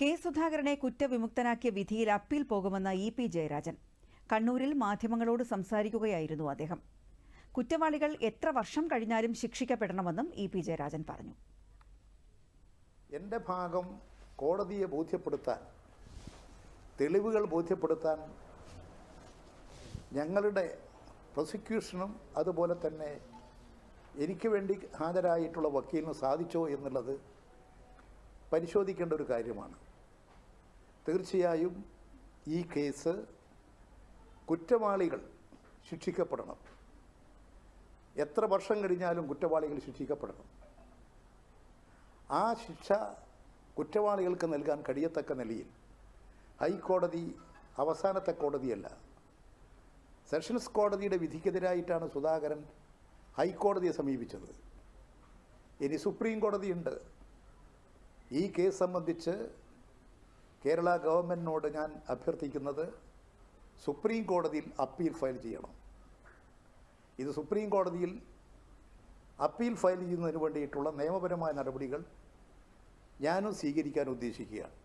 K സുധാകരനെ കുറ്റവിമുക്തനാക്കിയ വിധിയിൽ അപ്പീൽ പോകുമെന്ന ഇ പി ജയരാജൻ. കണ്ണൂരിൽ മാധ്യമങ്ങളോട് സംസാരിക്കുകയായിരുന്നു അദ്ദേഹം. കുറ്റവാളികൾ എത്ര വർഷം കഴിഞ്ഞാലും ശിക്ഷിക്കപ്പെടണമെന്നും ഇ പി ജയരാജൻ പറഞ്ഞു. എന്റെ ഭാഗം കോടതിയെ ബോധ്യപ്പെടുത്താൻ തെളിവുകൾ ബോധ്യപ്പെടുത്താൻ ഞങ്ങളുടെ പ്രോസിക്യൂഷനും അതുപോലെ തന്നെ എനിക്ക് വേണ്ടി ഹാജരായിട്ടുള്ള വക്കീലിന് സാധിച്ചോ എന്നുള്ളത് പരിശോധിക്കേണ്ട ഒരു കാര്യമാണ്. തീർച്ചയായും ഈ കേസ് കുറ്റവാളികൾ ശിക്ഷിക്കപ്പെടണം. എത്ര വർഷം കഴിഞ്ഞാലും കുറ്റവാളികൾ ശിക്ഷിക്കപ്പെടണം. ആ ശിക്ഷ കുറ്റവാളികൾക്ക് നൽകാൻ കഴിയത്തക്ക നിലയിൽ ഹൈക്കോടതി അവസാനത്തെ കോടതിയല്ല സെഷൻസ് കോടതിയുടെ വിധിക്കെതിരായിട്ടാണ് സുധാകരൻ ഹൈക്കോടതിയെ സമീപിച്ചത്. ഇനി സുപ്രീം കോടതിയുണ്ട്. ഈ കേസ് സംബന്ധിച്ച് കേരള ഗവൺമെന്റിനോട് ഞാൻ അഭ്യർത്ഥിക്കുന്നത് സുപ്രീം കോടതിയിൽ അപ്പീൽ ഫയൽ ചെയ്യണം. ഇത് സുപ്രീം കോടതിയിൽ അപ്പീൽ ഫയൽ ചെയ്യുന്നതിന് വേണ്ടിയിട്ടുള്ള നിയമപരമായ നടപടികൾ ഞാനും സ്വീകരിക്കാൻ ഉദ്ദേശിക്കുകയാണ്.